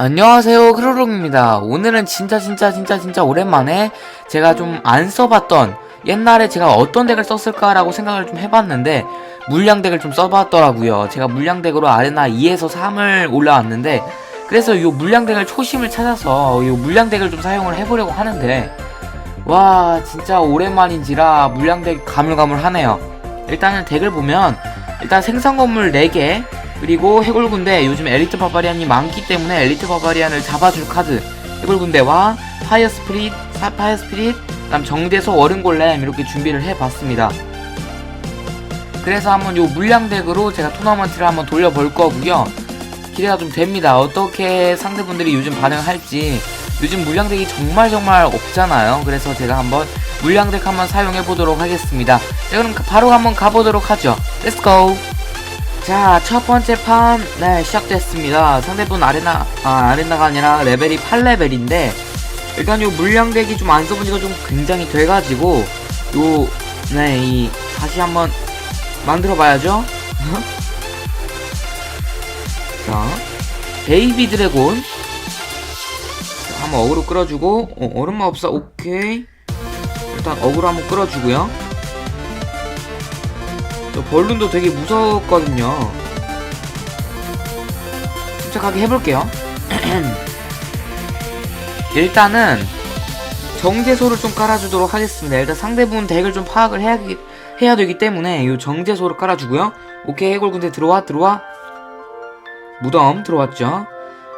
안녕하세요 크로롱입니다. 오늘은 진짜 진짜 진짜 진짜 오랜만에 제가 좀 안 써봤던 옛날에 제가 어떤 덱을 썼을까라고 생각을 좀 해봤는데 물량 덱을 좀 써봤더라고요. 제가 물량 덱으로 아레나 2에서 3을 올라왔는데 그래서 이 물량 덱을 초심을 찾아서 이 물량 덱을 좀 사용을 해보려고 하는데 와 진짜 오랜만인지라 물량 덱 가물가물하네요. 일단은 덱을 보면 일단 생산 건물 4개 그리고 해골군대 요즘 엘리트 바바리안이 많기 때문에 엘리트 바바리안을 잡아줄 카드. 해골군대와 파이어 스피릿 사- 파이어 스피릿 그다음 정대소 어른골렘 이렇게 준비를 해봤습니다. 그래서 한번 요 물량덱으로 제가 토너먼트를 한번 돌려볼 거고요. 기대가 좀 됩니다. 어떻게 상대분들이 요즘 반응할지. 요즘 물량덱이 정말 정말 없잖아요. 그래서 제가 한번 물량덱 한번 사용해 보도록 하겠습니다. 자 그럼 바로 한번 가보도록 하죠. 렛츠고 자, 첫 번째 판, 네, 시작됐습니다. 상대분 아레나, 아, 아레나가 아니라 레벨이 8레벨인데, 일단 요 물량덱이 좀 안 써본 지가 좀 굉장히 돼가지고, 요, 네, 이, 다시 한번 만들어 봐야죠. 자, 베이비 드래곤. 자, 한번 어그로 끌어주고, 어, 얼음마법사, 오케이. 일단 어그로 한번 끌어주고요. 저 벌룬도 되게 무서웠거든요. 침착하게 해볼게요. 일단은 정제소를 좀 깔아주도록 하겠습니다. 일단 상대분 덱을 좀 파악을 해야, 해야 되기 때문에 이 정제소를 깔아주고요. 오케이 해골 군대 들어와 들어와 무덤 들어왔죠.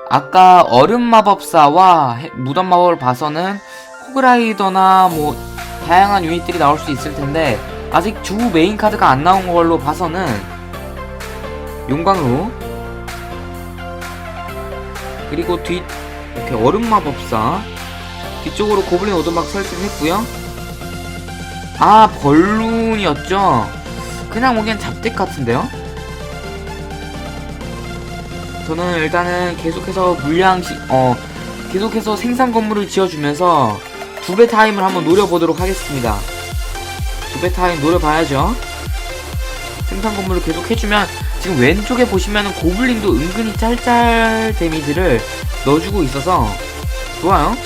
아까 얼음 마법사와 해- 무덤 마법을 봐서는 호그라이더나 뭐 다양한 유닛들이 나올 수 있을 텐데 아직 주 메인 카드가 안 나온 걸로 봐서는 용광로 그리고 뒤 이렇게 얼음 마법사 뒤쪽으로 고블린 오도막 설치를 했고요. 아 벌룬이었죠. 그냥 뭐 그냥 잡덱 같은데요. 저는 일단은 계속해서 물량 시, 어 계속해서 생산 건물을 지어주면서 두 배 타임을 한번 노려보도록 하겠습니다. 두 배 타임 노려봐야죠. 생산 건물을 계속 해주면 지금 왼쪽에 보시면은 고블린도 은근히 짤짤 데미지를 넣어주고 있어서 좋아요.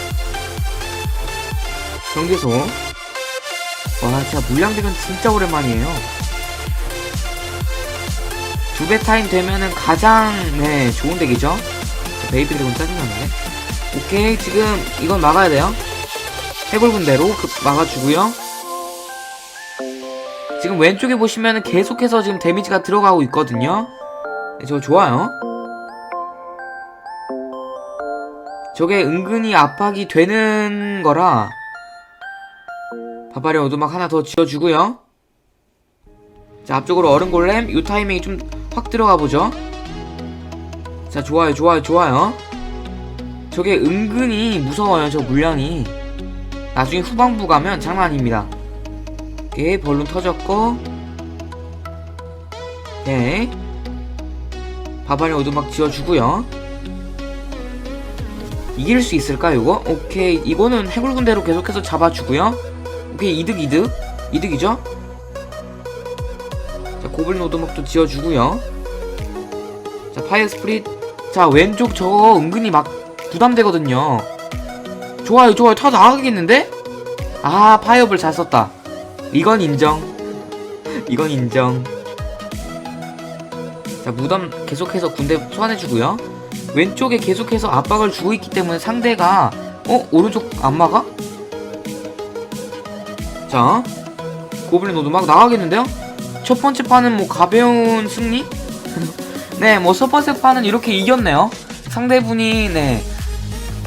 경계소. 와, 진짜 물량덱은 진짜 오랜만이에요. 두 배 타임 되면은 가장 네 좋은 덱이죠. 자, 베이비 드래곤 짜증나네. 오케이 지금 이건 막아야 돼요. 해골 군대로 그- 막아주고요. 지금 왼쪽에 보시면은 계속해서 지금 데미지가 들어가고 있거든요. 네, 저거 좋아요. 저게 은근히 압박이 되는 거라 바바리 오두막 하나 더 지어주고요. 자 앞쪽으로 얼음 골렘 이 타이밍이 좀 확 들어가 보죠. 자 좋아요 좋아요 좋아요. 저게 은근히 무서워요 저 물량이. 나중에 후반부 가면 장난 아닙니다. 오케이 벌룬 터졌고. 오케이 바바리 오두막 지어주고요. 이길 수 있을까 이거? 오케이. 이거는 해골군대로 계속해서 잡아주고요. 오케이 이득 이득. 이득이죠? 자 고블린 오두막도 지어주고요. 자 파이어 스프릿. 자 왼쪽 저거 은근히 막 부담되거든요. 좋아요 좋아요. 타 나가겠는데? 아 파이어볼 잘 썼다 이건 인정. 이건 인정. 자, 무덤 계속해서 군대 소환해주고요. 왼쪽에 계속해서 압박을 주고 있기 때문에 상대가 어? 오른쪽 안 막아? 자, 고블린 오두막 나가겠는데요? 첫 번째 판은 뭐 가벼운 승리? 네, 뭐 첫 번째 판은 이렇게 이겼네요. 상대분이 네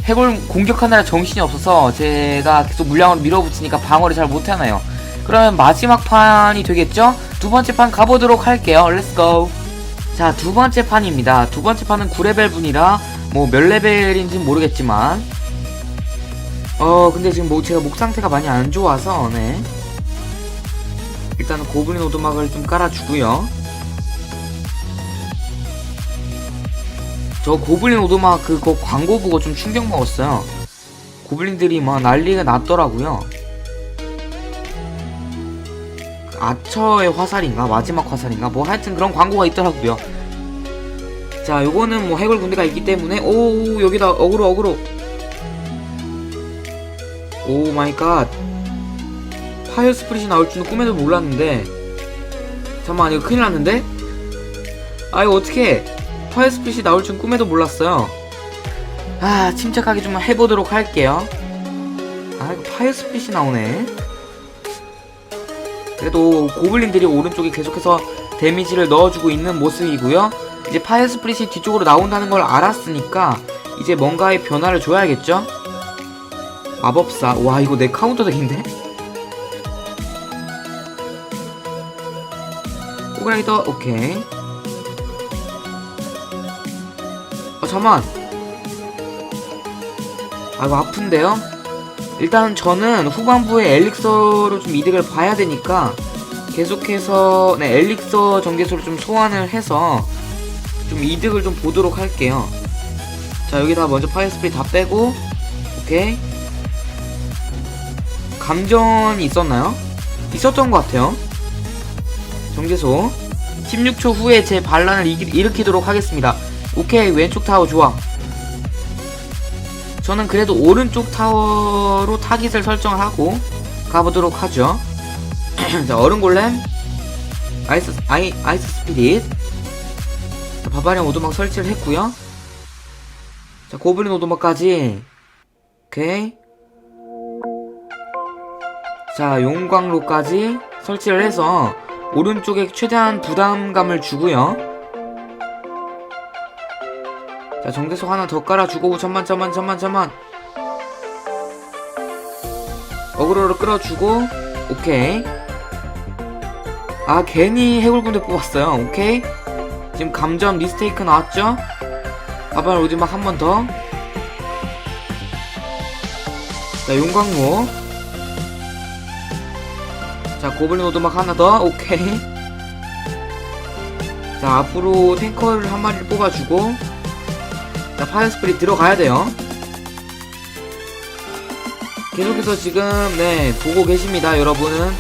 해골 공격하느라 정신이 없어서 제가 계속 물량으로 밀어붙이니까 방어를 잘 못하나요. 그러면 마지막 판이 되겠죠? 두 번째 판 가보도록 할게요. 렛츠고. 자, 두 번째 판입니다. 두 번째 판은 9레벨 분이라 뭐 몇 레벨인지는 모르겠지만 어, 근데 지금 뭐 제가 목 상태가 많이 안 좋아서 네. 일단은 고블린 오두막을 좀 깔아주고요. 저 고블린 오두막 그거 광고 보고 좀 충격 먹었어요. 고블린들이 막 난리가 났더라고요. 아처의 화살인가 마지막 화살인가 뭐 하여튼 그런 광고가 있더라고요. 자 요거는 뭐 해골 군대가 있기 때문에 오 여기다 어그로 어그로. 오 마이 갓. 파이어 스프릿이 나올 줄은 꿈에도 몰랐는데. 잠깐만 이거 큰일 났는데? 아 이거 어떻게 파이어 스프릿이 나올 줄은 꿈에도 몰랐어요. 아 침착하게 좀 해보도록 할게요. 아 이거 파이어 스프릿이 나오네 그래도 고블린들이 오른쪽에 계속해서 데미지를 넣어주고 있는 모습이고요. 이제 파이어 스프릿이 뒤쪽으로 나온다는 걸 알았으니까 이제 뭔가의 변화를 줘야겠죠? 마법사. 와 이거 내 카운터 덱인데? 오그라이더 오케이. 아 잠만. 아 이거 아픈데요 일단 저는 후반부에 엘릭서로 좀 이득을 봐야 되니까 계속해서 네 엘릭서 전개소를 좀 소환을 해서 좀 이득을 좀 보도록 할게요. 자 여기다 먼저 파이어 스프릿 다 빼고 오케이. 감전이 있었나요? 있었던 것 같아요. 정제소 16초 후에 제 반란을 일- 일으키도록 하겠습니다. 오케이 왼쪽 타워 좋아 저는 그래도 오른쪽 타워로 타깃을 설정을 하고 가보도록 하죠. 자 얼음 골렘 아이스 아이, 아이스 스피릿. 자, 바바리안 오도막 설치를 했고요. 자 고블린 오도막까지. 오케이. 자 용광로까지 설치를 해서 오른쪽에 최대한 부담감을 주고요 자 정대석 하나 더 깔아주고 잠만 잠만 잠만 잠만. 어그로를 끌어주고 오케이. 아 괜히 해골군대 뽑았어요. 오케이. 지금 감전 미스테이크 나왔죠? 바발 오지막 한 번 더. 자 용광로. 자 고블린 오도막 하나 더. 오케이. 자 앞으로 탱커를 한 마리를 뽑아주고 자 파이어 스프릿 들어가야 돼요. 계속해서 지금 네 보고 계십니다 여러분은.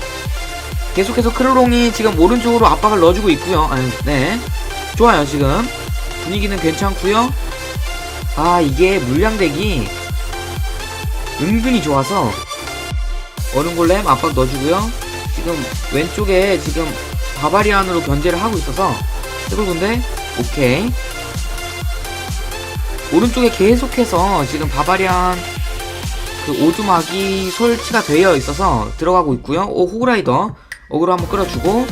계속해서 크로롱이 지금 오른쪽으로 압박을 넣어주고 있고요. 아니 네. 좋아요 지금. 분위기는 괜찮고요. 아 이게 물량덱이 은근히 좋아서 얼음골렘 압박 넣어주고요. 지금 왼쪽에 지금 바바리안으로 견제를 하고 있어서 해골군데? 오케이 오른쪽에 계속해서 지금 바바리안 그 오두막이 설치가 되어 있어서 들어가고 있고요. 오 호그라이더 어그로 한번 끌어주고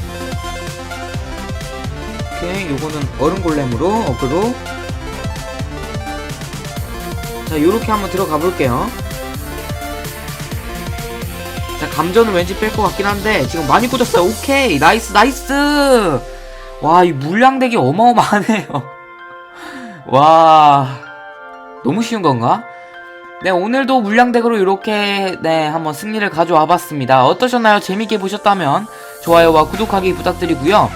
오케이 요거는 얼음 골렘으로 어그로 자 요렇게 한번 들어가 볼게요. 자 감전은 왠지 뺄 것 같긴 한데 지금 많이 꽂았어요. 오케이 나이스 나이스 와 이 물량덱이 어마어마하네요. 와 너무 쉬운 건가? 네, 오늘도 물량덱으로 이렇게 네, 한번 승리를 가져와 봤습니다. 어떠셨나요? 재밌게 보셨다면 좋아요와 구독하기 부탁드리고요.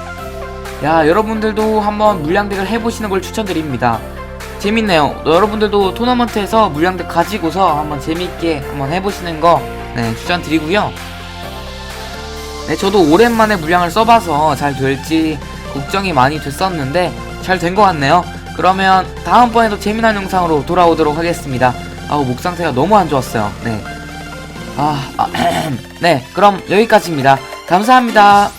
야, 여러분들도 한번 물량덱을 해보시는 걸 추천드립니다. 재밌네요. 여러분들도 토너먼트에서 물량덱 가지고서 한번 재밌게 한번 해보시는 거 네, 추천드리고요. 네, 저도 오랜만에 물량을 써봐서 잘 될지 걱정이 많이 됐었는데 잘 된 것 같네요. 그러면 다음번에도 재미난 영상으로 돌아오도록 하겠습니다. 아우 목 상태가 너무 안 좋았어요. 네. 아, 아 네. 그럼 여기까지입니다. 감사합니다.